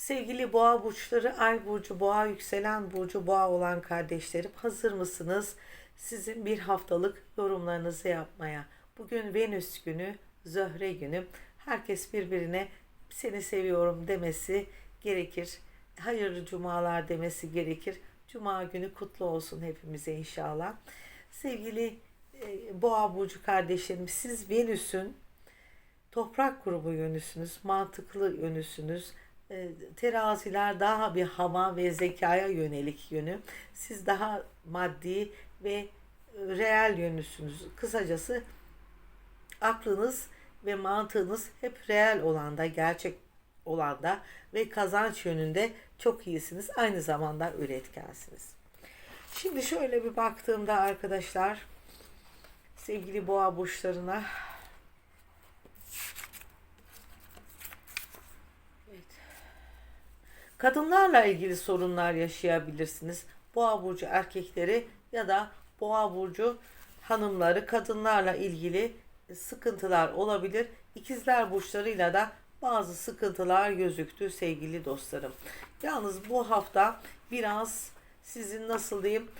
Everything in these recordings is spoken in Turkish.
Sevgili boğa burçları, ay burcu, boğa yükselen burcu, boğa olan kardeşlerim hazır mısınız? Sizin bir haftalık yorumlarınızı yapmaya. Bugün Venüs günü, Zöhre günü. Herkes birbirine seni seviyorum demesi gerekir. Hayırlı cumalar demesi gerekir. Cuma günü kutlu olsun hepimize inşallah. Sevgili e, boğa burcu kardeşlerim siz Venüs'ün toprak grubu yönüsünüz, mantıklı yönüsünüz. E, Teraziler daha bir hava ve zekaya yönelik yönü. Siz daha maddi ve reel yönüsünüz. Kısacası aklınız ve mantığınız hep reel olanda, gerçek olanda ve kazanç yönünde çok iyisiniz. Aynı zamanda üretkensiniz. Şimdi şöyle bir baktığımda arkadaşlar sevgili boğa burçlarına Kadınlarla ilgili sorunlar yaşayabilirsiniz. Boğa burcu erkekleri ya da boğa burcu hanımları kadınlarla ilgili sıkıntılar olabilir. İkizler burçlarıyla da bazı sıkıntılar gözüktü sevgili dostlarım. Yalnız bu hafta biraz sizin nasıl diyeyim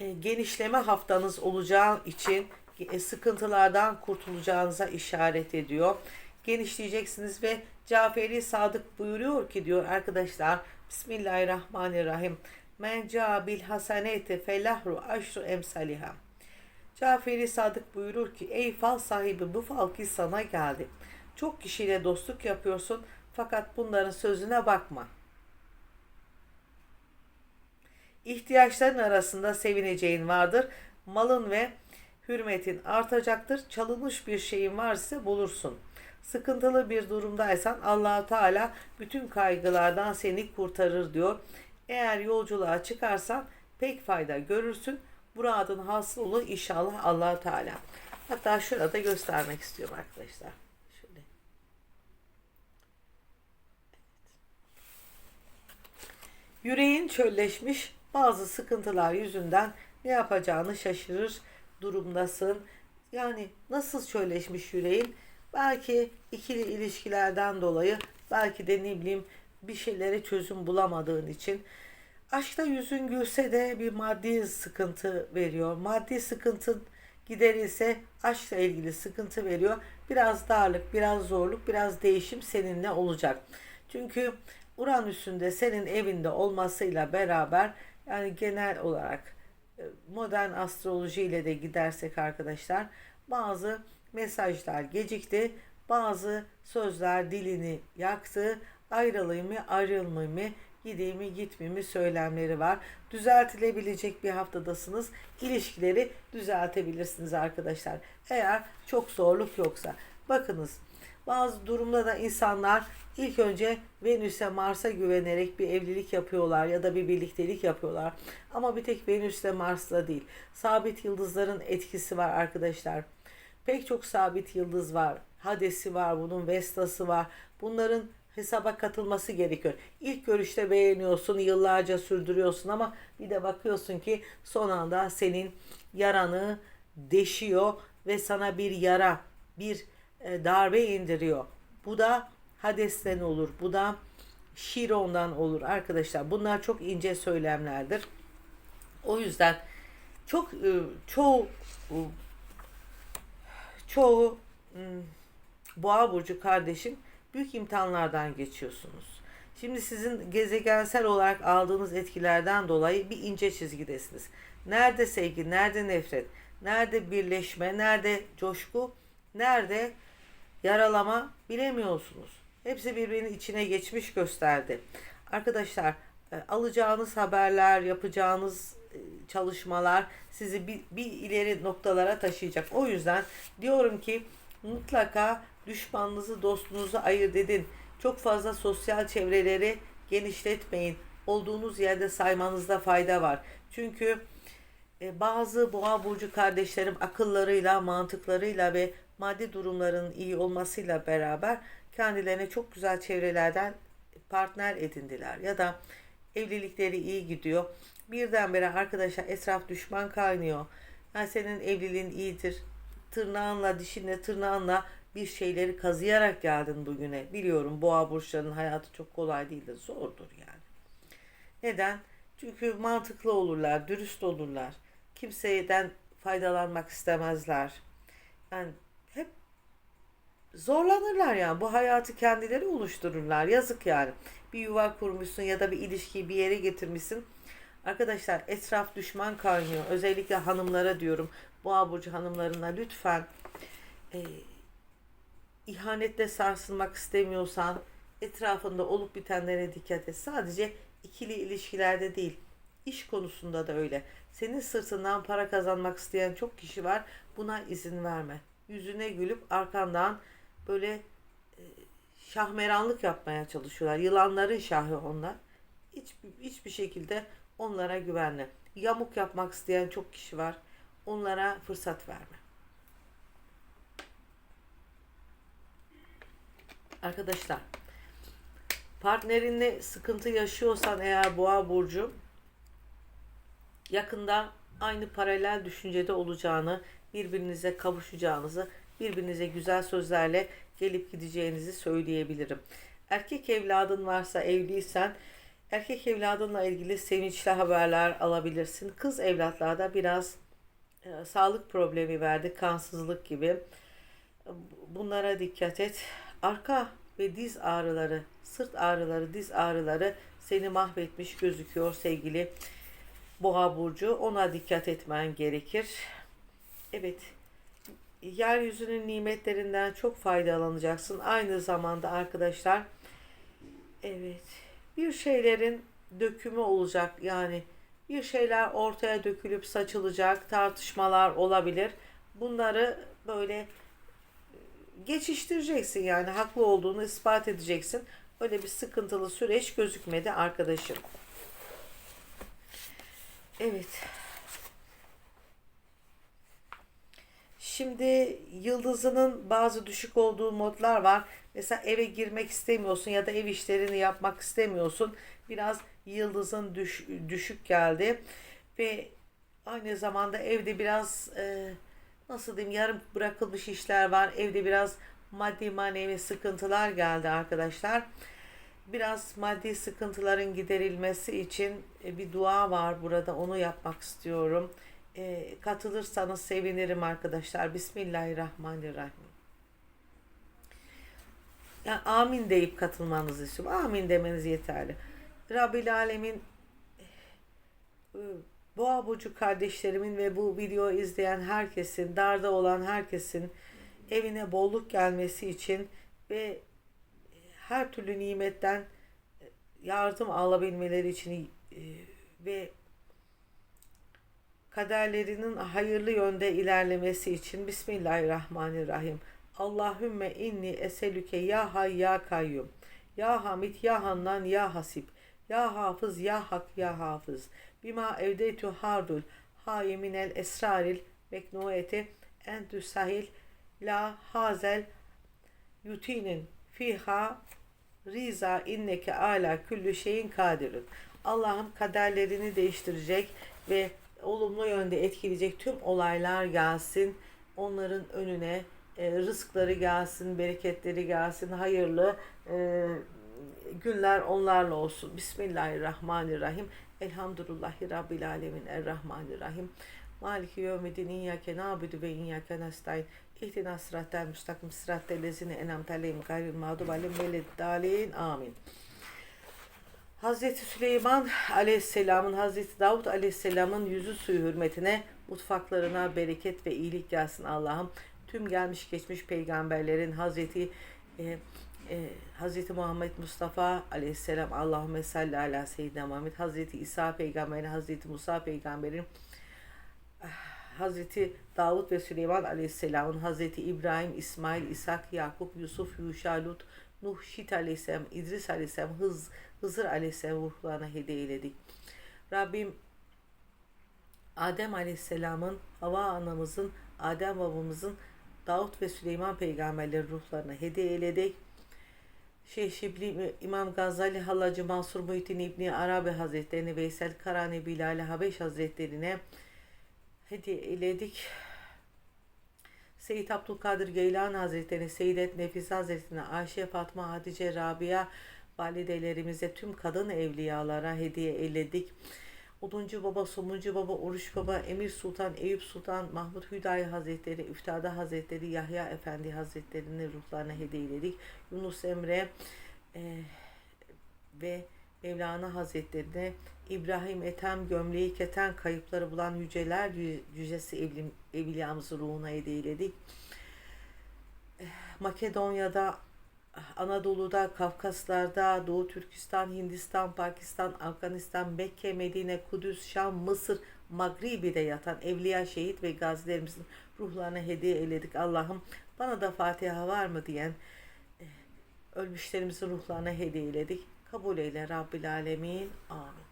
e, genişleme haftanız olacağı için e, sıkıntılardan kurtulacağınıza işaret ediyor. Genişleyeceksiniz ve Caferi Sadık buyuruyor ki diyor arkadaşlar Bismillahirrahmanirrahim. Men bil hasenete felahru aşru emsaliha. Caferi Sadık buyurur ki ey fal sahibi bu fal ki sana geldi. Çok kişiyle dostluk yapıyorsun fakat bunların sözüne bakma. İhtiyaçların arasında sevineceğin vardır. Malın ve hürmetin artacaktır. Çalınmış bir şeyin varsa bulursun. Sıkıntılı bir durumdaysan Allahu Teala bütün kaygılardan seni kurtarır diyor. Eğer yolculuğa çıkarsan pek fayda görürsün. Muradın hasıl olur inşallah allah Teala. Hatta şurada göstermek istiyorum arkadaşlar. Şöyle. Yüreğin çölleşmiş bazı sıkıntılar yüzünden ne yapacağını şaşırır durumdasın. Yani nasıl çölleşmiş yüreğin? Belki ikili ilişkilerden dolayı, belki de ne bileyim bir şeylere çözüm bulamadığın için. Aşkta yüzün gülse de bir maddi sıkıntı veriyor. Maddi sıkıntın giderilse aşkla ilgili sıkıntı veriyor. Biraz darlık, biraz zorluk, biraz değişim seninle olacak. Çünkü Uranüs'ün de senin evinde olmasıyla beraber yani genel olarak e, modern astroloji ile de gidersek arkadaşlar bazı mesajlar gecikti. Bazı sözler dilini yaktı. Ayrılayım mı, ayrılmayayım mı, gideyim mi, gitmeyeyim mi söylemleri var. Düzeltilebilecek bir haftadasınız. İlişkileri düzeltebilirsiniz arkadaşlar. Eğer çok zorluk yoksa. Bakınız bazı durumda da insanlar ilk önce Venüs'e Mars'a güvenerek bir evlilik yapıyorlar ya da bir birliktelik yapıyorlar. Ama bir tek Venüs'le Mars'la değil. Sabit yıldızların etkisi var arkadaşlar. Pek çok sabit yıldız var. Hades'i var, bunun Vesta'sı var. Bunların hesaba katılması gerekiyor. İlk görüşte beğeniyorsun, yıllarca sürdürüyorsun ama bir de bakıyorsun ki son anda senin yaranı deşiyor ve sana bir yara, bir e, darbe indiriyor. Bu da Hades'ten olur. Bu da Şiron'dan olur arkadaşlar. Bunlar çok ince söylemlerdir. O yüzden çok e, çoğu çoğu boğa burcu kardeşim büyük imtihanlardan geçiyorsunuz. Şimdi sizin gezegensel olarak aldığınız etkilerden dolayı bir ince çizgidesiniz. Nerede sevgi, nerede nefret, nerede birleşme, nerede coşku, nerede yaralama bilemiyorsunuz. Hepsi birbirinin içine geçmiş gösterdi. Arkadaşlar e, alacağınız haberler, yapacağınız çalışmalar sizi bir, bir ileri noktalara taşıyacak. O yüzden diyorum ki mutlaka düşmanınızı, dostunuzu ayırt edin. Çok fazla sosyal çevreleri genişletmeyin. Olduğunuz yerde saymanızda fayda var. Çünkü e, bazı boğa burcu kardeşlerim akıllarıyla, mantıklarıyla ve maddi durumların iyi olmasıyla beraber kendilerine çok güzel çevrelerden partner edindiler ya da evlilikleri iyi gidiyor. Birdenbire arkadaşlar etraf düşman kaynıyor. Yani senin evliliğin iyidir. Tırnağınla, dişinle, tırnağınla bir şeyleri kazıyarak geldin bugüne. Biliyorum boğa burçlarının hayatı çok kolay değildir. Zordur yani. Neden? Çünkü mantıklı olurlar, dürüst olurlar. Kimseden faydalanmak istemezler. Yani hep zorlanırlar yani. Bu hayatı kendileri oluştururlar. Yazık yani. Bir yuva kurmuşsun ya da bir ilişkiyi bir yere getirmişsin. Arkadaşlar etraf düşman kaynıyor. Özellikle hanımlara diyorum. Boğa burcu hanımlarına lütfen e, ihanetle sarsılmak istemiyorsan etrafında olup bitenlere dikkat et. Sadece ikili ilişkilerde değil, iş konusunda da öyle. Senin sırtından para kazanmak isteyen çok kişi var. Buna izin verme. Yüzüne gülüp arkandan böyle e, şahmeranlık yapmaya çalışıyorlar. Yılanların şahı onlar. Hiç, hiçbir şekilde onlara güvenme. Yamuk yapmak isteyen çok kişi var. Onlara fırsat verme. Arkadaşlar partnerinle sıkıntı yaşıyorsan eğer boğa burcu yakında aynı paralel düşüncede olacağını, birbirinize kavuşacağınızı, birbirinize güzel sözlerle gelip gideceğinizi söyleyebilirim. Erkek evladın varsa evliysen erkek evladınla ilgili sevinçli haberler alabilirsin. Kız evlatlarda biraz e, sağlık problemi verdi, kansızlık gibi. Bunlara dikkat et. Arka ve diz ağrıları, sırt ağrıları, diz ağrıları seni mahvetmiş gözüküyor sevgili Boğa burcu. Ona dikkat etmen gerekir. Evet. Yeryüzünün nimetlerinden çok faydalanacaksın. Aynı zamanda arkadaşlar evet bir şeylerin dökümü olacak. Yani bir şeyler ortaya dökülüp saçılacak, tartışmalar olabilir. Bunları böyle geçiştireceksin yani haklı olduğunu ispat edeceksin. Öyle bir sıkıntılı süreç gözükmedi arkadaşım. Evet. Şimdi yıldızının bazı düşük olduğu modlar var. Mesela eve girmek istemiyorsun ya da ev işlerini yapmak istemiyorsun. Biraz yıldızın düş, düşük geldi. Ve aynı zamanda evde biraz e, nasıl diyeyim yarım bırakılmış işler var. Evde biraz maddi manevi sıkıntılar geldi arkadaşlar. Biraz maddi sıkıntıların giderilmesi için e, bir dua var burada onu yapmak istiyorum. E, katılırsanız sevinirim arkadaşlar. Bismillahirrahmanirrahim. Yani amin deyip katılmanızı istiyorum. Amin demeniz yeterli. Rabbil Alemin e, Boğa burcu kardeşlerimin ve bu videoyu izleyen herkesin, darda olan herkesin evine bolluk gelmesi için ve her türlü nimetten yardım alabilmeleri için e, ve kaderlerinin hayırlı yönde ilerlemesi için Bismillahirrahmanirrahim. Allahümme inni eselüke ya hay ya kayyum. Ya hamid ya hannan ya hasip. Ya hafız ya hak ya hafız. Bima evdeytu hardul hayiminel esraril meknueti entü sahil la hazel yutinin fiha riza inneke ala küllü şeyin kadirun. Allah'ım kaderlerini değiştirecek ve olumlu yönde etkileyecek tüm olaylar gelsin. Onların önüne e, rızkları gelsin, bereketleri gelsin, hayırlı e, günler onlarla olsun. Bismillahirrahmanirrahim. Elhamdülillahi Rabbil Alemin. Errahmanirrahim. Maliki yevmidin iyyake na'budu ve iyyake nestaîn. İhdina sıratel müstakim sıratel lezine enamte aleyhim gayril mağdub aleyhim. Amin. Hazreti Süleyman Aleyhisselam'ın Hazreti Davut Aleyhisselam'ın yüzü suyu hürmetine mutfaklarına bereket ve iyilik gelsin Allah'ım. Tüm gelmiş geçmiş peygamberlerin Hazreti e, e, Hazreti Muhammed Mustafa Aleyhisselam Allahümme salli ala seyyidina Muhammed Hazreti İsa peygamberin Hazreti Musa peygamberin Hazreti Davut ve Süleyman Aleyhisselam'ın Hazreti İbrahim, İsmail, İshak, Yakup, Yusuf, Yuşa, Lut, Nuh, Şit Aleyhisselam, İdris Aleyhisselam, Hız, Hızır Aleyhisselam ruhlarına hediye eyledik. Rabbim Adem Aleyhisselam'ın, Hava anamızın, Adem babamızın, Davut ve Süleyman peygamberlerin ruhlarına hediye eyledik. Şeyh Şibli İmam Gazali Hallacı Mansur Muhittin İbni Arabi Hazretlerine, Veysel Karani Bilal Habeş Hazretlerine, hediye eyledik. Seyyid Abdülkadir Geylan Hazretleri, Seyyidet Nefise Hazretleri, Ayşe Fatma Hatice Rabia validelerimize tüm kadın evliyalara hediye eyledik. Oduncu Baba, Somuncu Baba, Oruç Baba, Emir Sultan, Eyüp Sultan, Mahmut Hüdayi Hazretleri, Üftada Hazretleri, Yahya Efendi Hazretleri'nin ruhlarına hediye eyledik. Yunus Emre eh, ve Mevlana Hazretlerine İbrahim Ethem gömleği keten kayıpları bulan yüceler yü- yücesi evlim, evliyamızı ruhuna hediye eyledik. Eh, Makedonya'da, Anadolu'da, Kafkaslar'da, Doğu Türkistan, Hindistan, Pakistan, Afganistan, Mekke, Medine, Kudüs, Şam, Mısır, Magribi'de yatan evliya, şehit ve gazilerimizin ruhlarına hediye eyledik. Allah'ım bana da Fatiha var mı diyen eh, ölmüşlerimizin ruhlarına hediye eyledik. Kabul eyle Rabbil Alemin. Amin.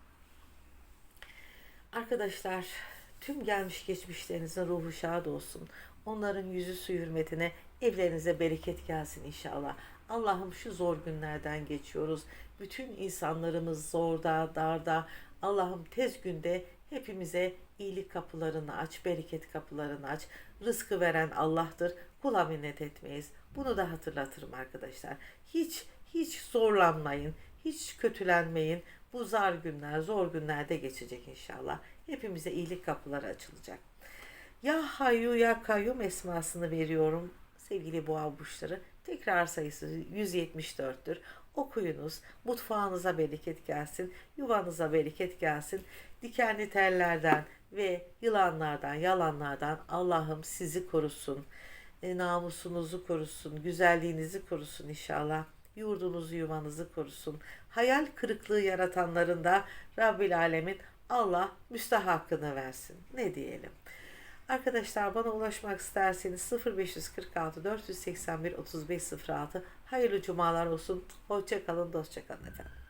Arkadaşlar tüm gelmiş geçmişlerinizin ruhu şad olsun. Onların yüzü su hürmetine evlerinize bereket gelsin inşallah. Allah'ım şu zor günlerden geçiyoruz. Bütün insanlarımız zorda, darda. Allah'ım tez günde hepimize iyilik kapılarını aç, bereket kapılarını aç. Rızkı veren Allah'tır. Kula minnet etmeyiz. Bunu da hatırlatırım arkadaşlar. Hiç hiç zorlanmayın. Hiç kötülenmeyin. Bu zar günler, zor günlerde geçecek inşallah. Hepimize iyilik kapıları açılacak. Ya Hayyu ya Kayyum esmasını veriyorum sevgili boğa burçları. Tekrar sayısı 174'tür. Okuyunuz. Mutfağınıza bereket gelsin. Yuvanıza bereket gelsin. Dikenli tellerden ve yılanlardan, yalanlardan Allah'ım sizi korusun. E, namusunuzu korusun. Güzelliğinizi korusun inşallah. Yurdunuzu, yuvanızı korusun. Hayal kırıklığı yaratanların da Rabbil Alemin Allah müstahakkını versin. Ne diyelim? Arkadaşlar bana ulaşmak isterseniz 0546 481 3506 hayırlı cumalar olsun. Hoşça kalın, dostça kalın efendim.